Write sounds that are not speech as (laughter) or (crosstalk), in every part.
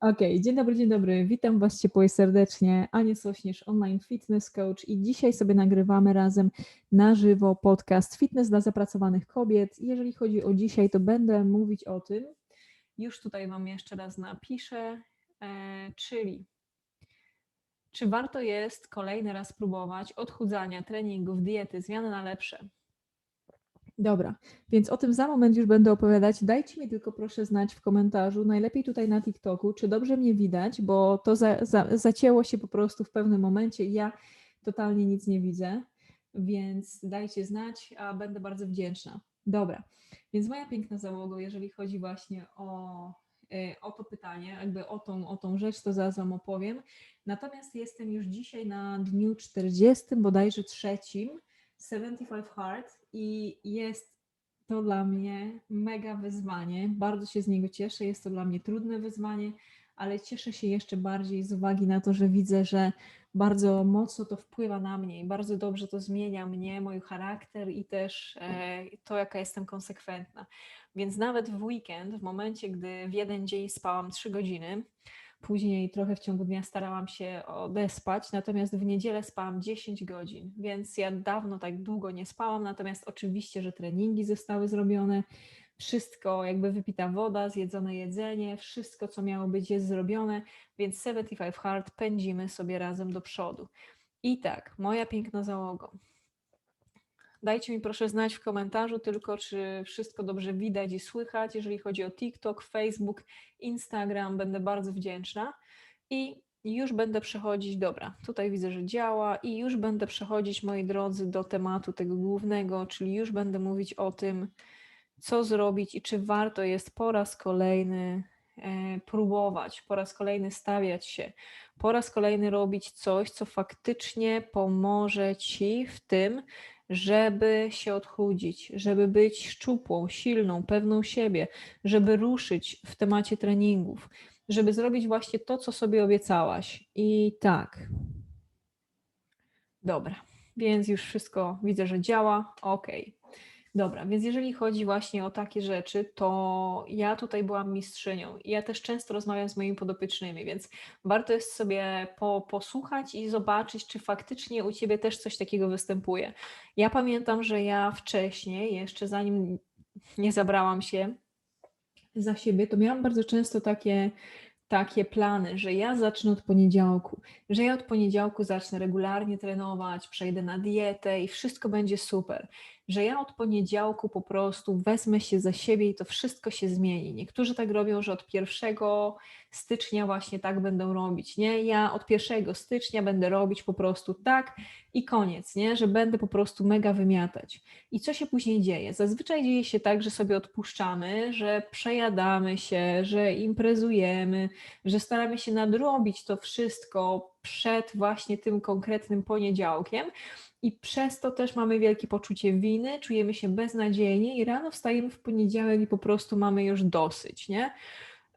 Okej, dzień dobry, dzień dobry. Witam Was ciepło serdecznie. Ania Sośnierz, online fitness coach i dzisiaj sobie nagrywamy razem na żywo podcast Fitness dla zapracowanych kobiet. Jeżeli chodzi o dzisiaj, to będę mówić o tym, już tutaj Wam jeszcze raz napiszę, e, czyli czy warto jest kolejny raz próbować odchudzania, treningów, diety, zmiany na lepsze? Dobra, więc o tym za moment już będę opowiadać. Dajcie mi tylko proszę znać w komentarzu, najlepiej tutaj na TikToku, czy dobrze mnie widać, bo to za, za, zacięło się po prostu w pewnym momencie i ja totalnie nic nie widzę, więc dajcie znać, a będę bardzo wdzięczna. Dobra, więc moja piękna załoga, jeżeli chodzi właśnie o, e, o to pytanie, jakby o tą, o tą rzecz, to zaraz Wam opowiem. Natomiast jestem już dzisiaj na dniu 40, bodajże trzecim, 75 Hard i jest to dla mnie mega wyzwanie. Bardzo się z niego cieszę. Jest to dla mnie trudne wyzwanie, ale cieszę się jeszcze bardziej z uwagi na to, że widzę, że bardzo mocno to wpływa na mnie i bardzo dobrze to zmienia mnie, mój charakter i też e, to, jaka jestem konsekwentna. Więc nawet w weekend, w momencie, gdy w jeden dzień spałam 3 godziny, Później trochę w ciągu dnia starałam się odespać, natomiast w niedzielę spałam 10 godzin, więc ja dawno tak długo nie spałam. Natomiast oczywiście, że treningi zostały zrobione, wszystko, jakby wypita woda, zjedzone jedzenie, wszystko, co miało być, jest zrobione, więc 75 Hard pędzimy sobie razem do przodu. I tak, moja piękna załoga. Dajcie mi proszę znać w komentarzu tylko, czy wszystko dobrze widać i słychać. Jeżeli chodzi o TikTok, Facebook, Instagram, będę bardzo wdzięczna. I już będę przechodzić, dobra, tutaj widzę, że działa i już będę przechodzić, moi drodzy, do tematu tego głównego, czyli już będę mówić o tym, co zrobić i czy warto jest po raz kolejny e, próbować, po raz kolejny stawiać się, po raz kolejny robić coś, co faktycznie pomoże Ci w tym, żeby się odchudzić, żeby być szczupłą, silną, pewną siebie, żeby ruszyć w temacie treningów, żeby zrobić właśnie to, co sobie obiecałaś. I tak. Dobra, więc już wszystko widzę, że działa. Ok. Dobra, więc jeżeli chodzi właśnie o takie rzeczy, to ja tutaj byłam mistrzynią ja też często rozmawiam z moimi podopiecznymi, więc warto jest sobie po, posłuchać i zobaczyć, czy faktycznie u Ciebie też coś takiego występuje. Ja pamiętam, że ja wcześniej, jeszcze zanim nie zabrałam się za siebie, to miałam bardzo często takie takie plany, że ja zacznę od poniedziałku, że ja od poniedziałku zacznę regularnie trenować, przejdę na dietę i wszystko będzie super że ja od poniedziałku po prostu wezmę się za siebie i to wszystko się zmieni. Niektórzy tak robią, że od 1 stycznia właśnie tak będą robić, nie? Ja od 1 stycznia będę robić po prostu tak i koniec, nie? Że będę po prostu mega wymiatać. I co się później dzieje? Zazwyczaj dzieje się tak, że sobie odpuszczamy, że przejadamy się, że imprezujemy, że staramy się nadrobić to wszystko przed właśnie tym konkretnym poniedziałkiem, i przez to też mamy wielkie poczucie winy, czujemy się beznadziejnie i rano wstajemy w poniedziałek i po prostu mamy już dosyć, nie?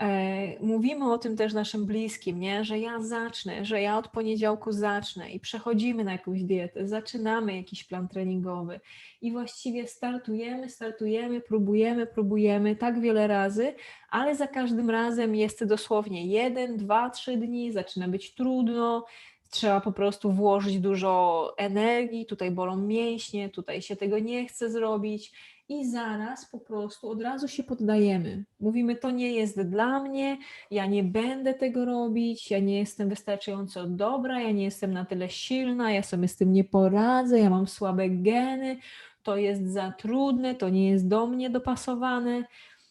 E, mówimy o tym też naszym bliskim, nie? że ja zacznę, że ja od poniedziałku zacznę i przechodzimy na jakąś dietę, zaczynamy jakiś plan treningowy i właściwie startujemy, startujemy, próbujemy, próbujemy tak wiele razy, ale za każdym razem jest dosłownie jeden, dwa, trzy dni, zaczyna być trudno, trzeba po prostu włożyć dużo energii, tutaj bolą mięśnie, tutaj się tego nie chce zrobić i zaraz po prostu od razu się poddajemy. Mówimy, to nie jest dla mnie, ja nie będę tego robić, ja nie jestem wystarczająco dobra, ja nie jestem na tyle silna, ja sobie z tym nie poradzę, ja mam słabe geny, to jest za trudne, to nie jest do mnie dopasowane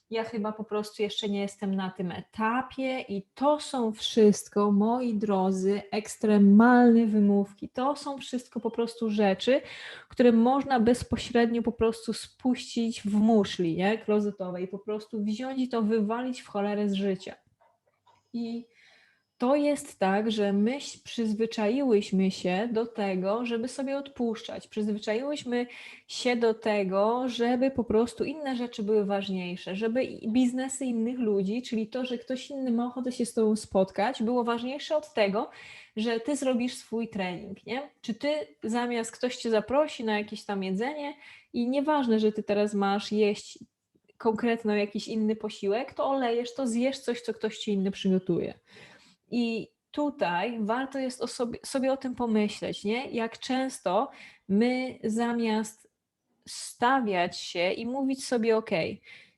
ja chyba po prostu jeszcze nie jestem na tym etapie i to są wszystko, moi drodzy, ekstremalne wymówki. To są wszystko po prostu rzeczy, które można bezpośrednio po prostu spuścić w muszli, nie, klozetowej, po prostu wziąć i to wywalić w cholerę z życia. I to jest tak, że my przyzwyczaiłyśmy się do tego, żeby sobie odpuszczać. Przyzwyczaiłyśmy się do tego, żeby po prostu inne rzeczy były ważniejsze, żeby biznesy innych ludzi, czyli to, że ktoś inny ma ochotę się z tobą spotkać, było ważniejsze od tego, że ty zrobisz swój trening, nie? Czy ty zamiast ktoś cię zaprosi na jakieś tam jedzenie i nieważne, że ty teraz masz jeść konkretny jakiś inny posiłek, to olejesz to, zjesz coś, co ktoś ci inny przygotuje. I tutaj warto jest sobie, sobie o tym pomyśleć, nie? Jak często my zamiast stawiać się i mówić sobie, ok,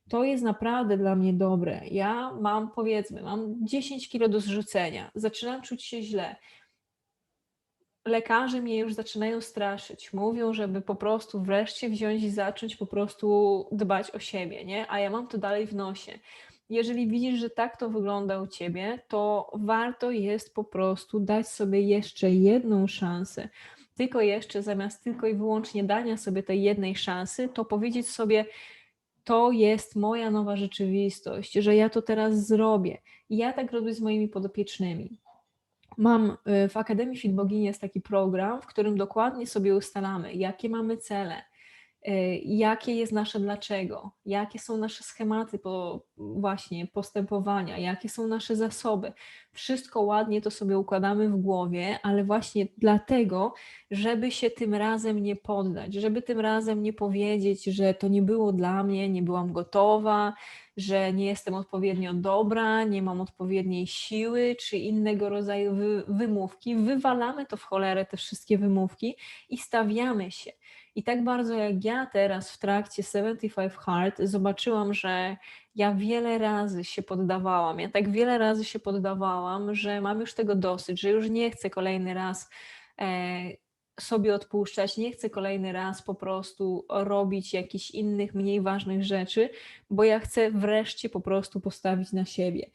to jest naprawdę dla mnie dobre. Ja mam, powiedzmy, mam 10 kilo do zrzucenia, zaczynam czuć się źle. Lekarze mnie już zaczynają straszyć. Mówią, żeby po prostu wreszcie wziąć i zacząć po prostu dbać o siebie, nie? A ja mam to dalej w nosie. Jeżeli widzisz, że tak to wygląda u ciebie, to warto jest po prostu dać sobie jeszcze jedną szansę. Tylko jeszcze zamiast tylko i wyłącznie dania sobie tej jednej szansy, to powiedzieć sobie, to jest moja nowa rzeczywistość, że ja to teraz zrobię. I ja tak robię z moimi podopiecznymi. Mam y, w Akademii Fit Bogini jest taki program, w którym dokładnie sobie ustalamy, jakie mamy cele, jakie jest nasze dlaczego, jakie są nasze schematy po, właśnie postępowania, jakie są nasze zasoby. Wszystko ładnie to sobie układamy w głowie, ale właśnie dlatego, żeby się tym razem nie poddać, żeby tym razem nie powiedzieć, że to nie było dla mnie, nie byłam gotowa, że nie jestem odpowiednio dobra, nie mam odpowiedniej siły, czy innego rodzaju wy, wymówki. Wywalamy to w cholerę, te wszystkie wymówki i stawiamy się. I tak bardzo jak ja teraz w trakcie 75 Hard zobaczyłam, że ja wiele razy się poddawałam. Ja tak wiele razy się poddawałam, że mam już tego dosyć, że już nie chcę kolejny raz e, sobie odpuszczać, nie chcę kolejny raz po prostu robić jakichś innych, mniej ważnych rzeczy, bo ja chcę wreszcie po prostu postawić na siebie.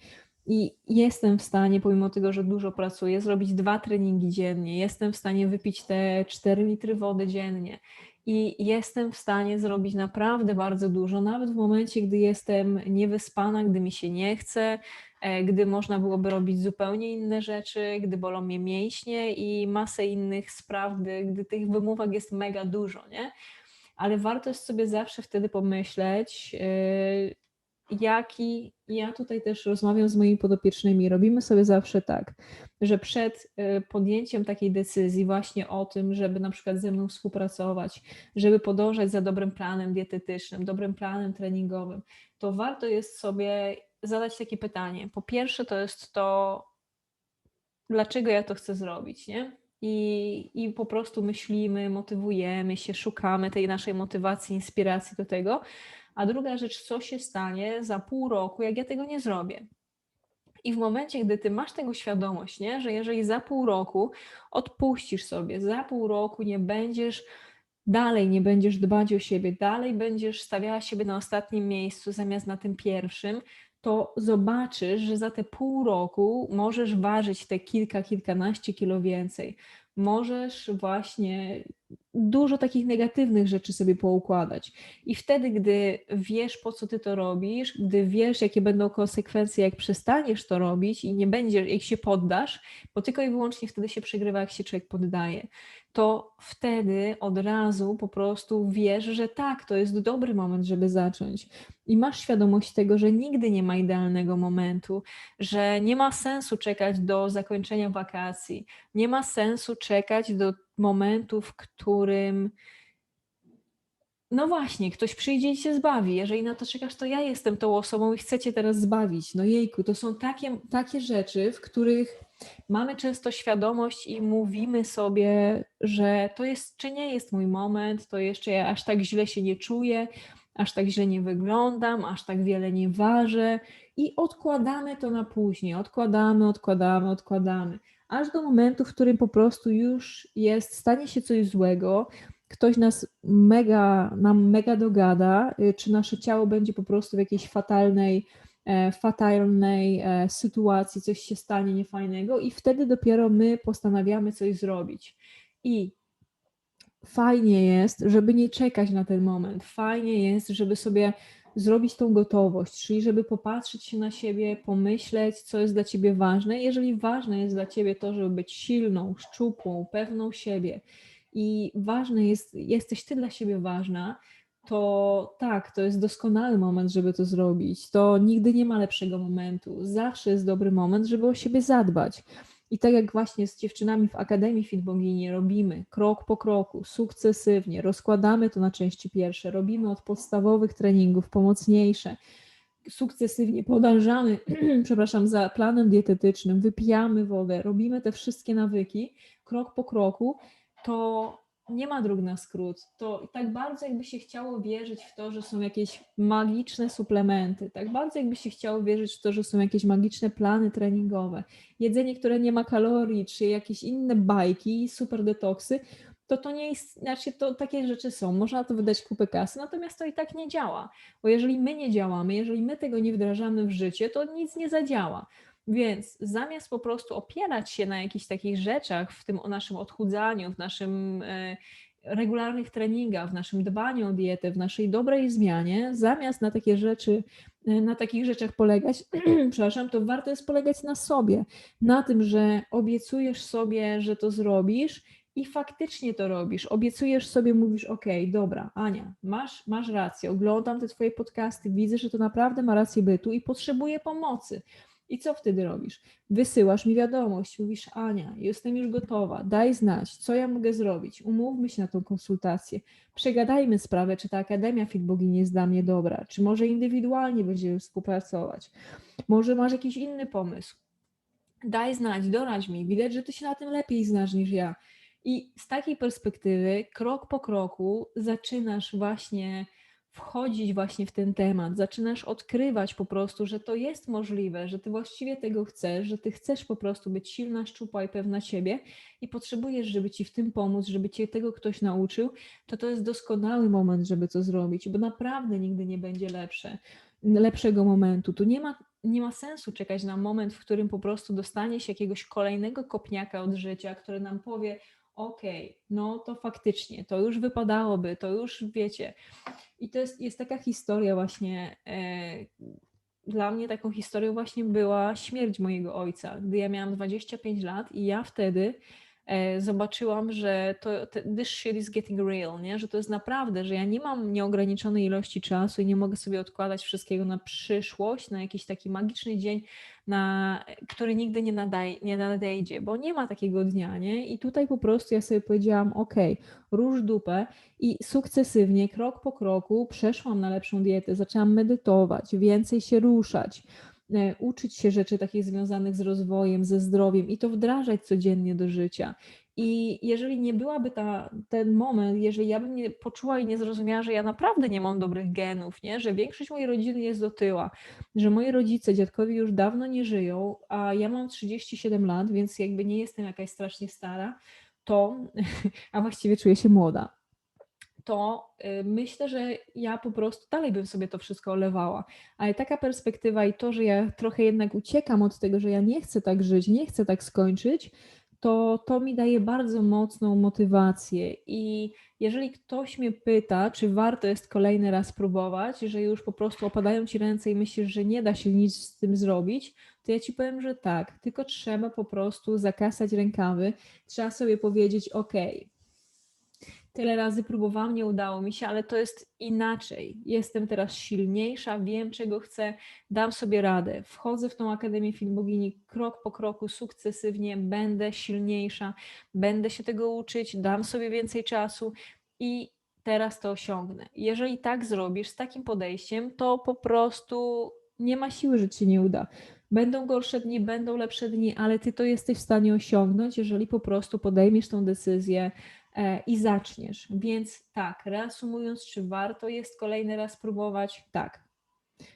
I jestem w stanie, pomimo tego, że dużo pracuję, zrobić dwa treningi dziennie. Jestem w stanie wypić te 4 litry wody dziennie. I jestem w stanie zrobić naprawdę bardzo dużo, nawet w momencie, gdy jestem niewyspana, gdy mi się nie chce, e, gdy można byłoby robić zupełnie inne rzeczy, gdy bolą mnie mięśnie i masę innych spraw, gdy, gdy tych wymówek jest mega dużo, nie? Ale warto jest sobie zawsze wtedy pomyśleć, e, jaki ja tutaj też rozmawiam z moimi podopiecznymi. Robimy sobie zawsze tak, że przed y, podjęciem takiej decyzji, właśnie o tym, żeby na przykład ze mną współpracować, żeby podążać za dobrym planem dietetycznym, dobrym planem treningowym, to warto jest sobie zadać takie pytanie. Po pierwsze, to jest to, dlaczego ja to chcę zrobić, nie? I, I po prostu myślimy, motywujemy się, szukamy tej naszej motywacji, inspiracji do tego, a druga rzecz, co się stanie za pół roku, jak ja tego nie zrobię. I w momencie, gdy ty masz tego świadomość, nie? że jeżeli za pół roku odpuścisz sobie, za pół roku nie będziesz dalej nie będziesz dbać o siebie, dalej będziesz stawiała siebie na ostatnim miejscu zamiast na tym pierwszym, to zobaczysz, że za te pół roku możesz ważyć te kilka, kilkanaście kilo więcej. Możesz właśnie dużo takich negatywnych rzeczy sobie poukładać. I wtedy, gdy wiesz, po co ty to robisz, gdy wiesz, jakie będą konsekwencje, jak przestaniesz to robić i nie będziesz, jak się poddasz, bo tylko i wyłącznie wtedy się przegrywa, jak się człowiek poddaje, to wtedy od razu po prostu wiesz, że tak, to jest dobry moment, żeby zacząć. I masz świadomość tego, że nigdy nie ma idealnego momentu, że nie ma sensu czekać do zakończenia wakacji, nie ma sensu czekać do momentu, w którym no właśnie, ktoś przyjdzie i cię zbawi. Jeżeli na to czekasz, to ja jestem tą osobą i chcę cię teraz zbawić. No jejku, to są takie, takie rzeczy, w których mamy często świadomość i mówimy sobie, że to jest, czy nie jest mój moment, to jeszcze ja aż tak źle się nie czuję, aż tak źle nie wyglądam, aż tak wiele nie ważę i odkładamy to na później, odkładamy, odkładamy, odkładamy aż do momentu, w którym po prostu już jest, stanie się coś złego, ktoś nas mega, nam mega dogada, y, czy nasze ciało będzie po prostu w jakiejś fatalnej, e, fatalnej e, sytuacji, coś się stanie niefajnego i wtedy dopiero my postanawiamy coś zrobić. I fajnie jest, żeby nie czekać na ten moment. Fajnie jest, żeby sobie zrobić tą gotowość, czyli żeby popatrzeć się na siebie, pomyśleć, co jest dla ciebie ważne. Jeżeli ważne jest dla ciebie to, żeby być silną, szczupłą, pewną siebie i ważne jest, jesteś ty dla siebie ważna, to tak, to jest doskonały moment, żeby to zrobić. To nigdy nie ma lepszego momentu. Zawsze jest dobry moment, żeby o siebie zadbać. I tak jak właśnie z dziewczynami w Akademii Fit Bogini robimy krok po kroku, sukcesywnie, rozkładamy to na części pierwsze, robimy od podstawowych treningów pomocniejsze, sukcesywnie podążamy, (clears throat) przepraszam, za planem dietetycznym, wypijamy wodę, robimy te wszystkie nawyki krok po kroku, to nie ma dróg na skrót. To tak bardzo jakby się chciało wierzyć w to, że są jakieś magiczne suplementy, tak bardzo jakby się chciało wierzyć w to, że są jakieś magiczne plany treningowe, jedzenie, które nie ma kalorii, czy jakieś inne bajki, super detoksy, to to nie jest, znaczy to takie rzeczy są, można to wydać kupę kasy, natomiast to i tak nie działa, bo jeżeli my nie działamy, jeżeli my tego nie wdrażamy w życie, to nic nie zadziała. Więc zamiast po prostu opierać się na jakichś takich rzeczach, w tym o naszym odchudzaniu, w naszym e, regularnych treningach, w naszym dbaniu o dietę, w naszej dobrej zmianie, zamiast na takie rzeczy, e, na takich rzeczach polegać, (clears throat) przepraszam, to warto jest polegać na sobie, na tym, że obiecujesz sobie, że to zrobisz i faktycznie to robisz. Obiecujesz sobie, mówisz, ok, dobra, Ania, masz, masz rację, oglądam te twoje podcasty, widzę, że to naprawdę ma rację bytu i potrzebuję pomocy. I co wtedy robisz? Wysyłasz mi wiadomość, mówisz, Ania, jestem już gotowa, daj znać, co ja mogę zrobić, umówmy się na tą konsultację, przegadajmy sprawę, czy ta Akademia Fit Bogini jest dla mnie dobra, czy może indywidualnie będziemy współpracować, może masz jakiś inny pomysł. Daj znać, doradź mi, widać, że ty się na tym lepiej znasz niż ja. I z takiej perspektywy, krok po kroku, zaczynasz właśnie wchodzić właśnie w ten temat, zaczynasz odkrywać po prostu, że to jest możliwe, że ty właściwie tego chcesz, że ty chcesz po prostu być silna, szczupła i pewna siebie i potrzebujesz, żeby ci w tym pomóc, żeby cię tego ktoś nauczył, to to jest doskonały moment, żeby to zrobić, bo naprawdę nigdy nie będzie lepsze, lepszego momentu. Tu nie ma nie ma sensu czekać na moment, w którym po prostu dostanie się jakiegoś kolejnego kopniaka od życia, który nam powie: okej, okay, no to faktycznie, to już wypadałoby, to już wiecie. I to jest, jest taka historia właśnie, e, dla mnie taką historią właśnie była śmierć mojego ojca, gdy ja miałam 25 lat i ja wtedy E, zobaczyłam, że to this shit is getting real, nie? że to jest naprawdę, że ja nie mam nieograniczonej ilości czasu i nie mogę sobie odkładać wszystkiego na przyszłość, na jakiś taki magiczny dzień, na, który nigdy nie, nadaj, nie nadejdzie, bo nie ma takiego dnia, nie? I tutaj po prostu ja sobie powiedziałam, ok, róż dupę i sukcesywnie, krok po kroku przeszłam na lepszą dietę, zaczęłam medytować, więcej się ruszać, E, uczyć się rzeczy takich związanych z rozwojem, ze zdrowiem i to wdrażać codziennie do życia. I jeżeli nie byłaby ta, ten moment, jeżeli ja bym nie poczuła i nie zrozumiała, że ja naprawdę nie mam dobrych genów, nie? że większość mojej rodziny jest do tyła, że moi rodzice, dziadkowie już dawno nie żyją, a ja mam 37 lat, więc jakby nie jestem jakaś strasznie stara, to, (laughs) a właściwie czuję się młoda, to y, myślę, że ja po prostu dalej bym sobie to wszystko olewała. Ale taka perspektywa i to, że ja trochę jednak uciekam od tego, że ja nie chcę tak żyć, nie chcę tak skończyć, to to mi daje bardzo mocną motywację. I jeżeli ktoś mnie pyta, czy warto jest kolejny raz próbować, że już po prostu opadają ci ręce i myślisz, że nie da się nic z tym zrobić, to ja ci powiem, że tak, tylko trzeba po prostu zakasać rękawy, trzeba sobie powiedzieć, ok, Tyle razy próbowałam, nie udało mi się, ale to jest inaczej. Jestem teraz silniejsza, wiem czego chcę, dam sobie radę. Wchodzę w tą Akademię Filmogini krok po kroku, sukcesywnie, będę silniejsza, będę się tego uczyć, dam sobie więcej czasu i teraz to osiągnę. Jeżeli tak zrobisz z takim podejściem, to po prostu nie ma siły, że ci się nie uda. Będą gorsze dni, będą lepsze dni, ale ty to jesteś w stanie osiągnąć, jeżeli po prostu podejmiesz tą decyzję, i zaczniesz. Więc tak, reasumując, czy warto jest kolejny raz próbować? Tak.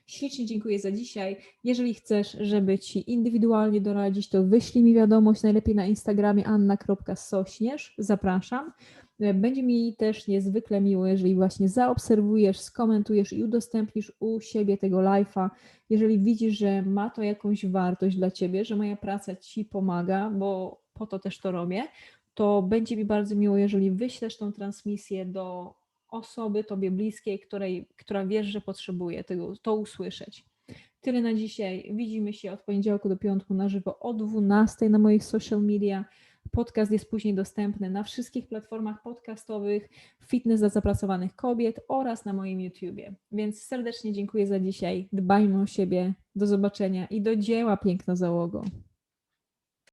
Ślicznie dziękuję za dzisiaj. Jeżeli chcesz, żeby Ci indywidualnie doradzić, to wyślij mi wiadomość, najlepiej na Instagramie anna.sośnierz. Zapraszam. E, będzie mi też niezwykle miło, jeżeli właśnie zaobserwujesz, skomentujesz i udostępnisz u siebie tego live'a. Jeżeli widzisz, że ma to jakąś wartość dla Ciebie, że moja praca Ci pomaga, bo po to też to robię, to będzie mi bardzo miło, jeżeli wyślesz tą transmisję do osoby Tobie bliskiej, której, która wiesz, że potrzebuje tego, to usłyszeć. Tyle na dzisiaj. Widzimy się od poniedziałku do piątku na żywo o 12 na moich social media. Podcast jest później dostępny na wszystkich platformach podcastowych, fitness dla zapracowanych kobiet oraz na moim YouTubie. Więc serdecznie dziękuję za dzisiaj. Dbajmy o siebie. Do zobaczenia i do dzieła, piękna załogo.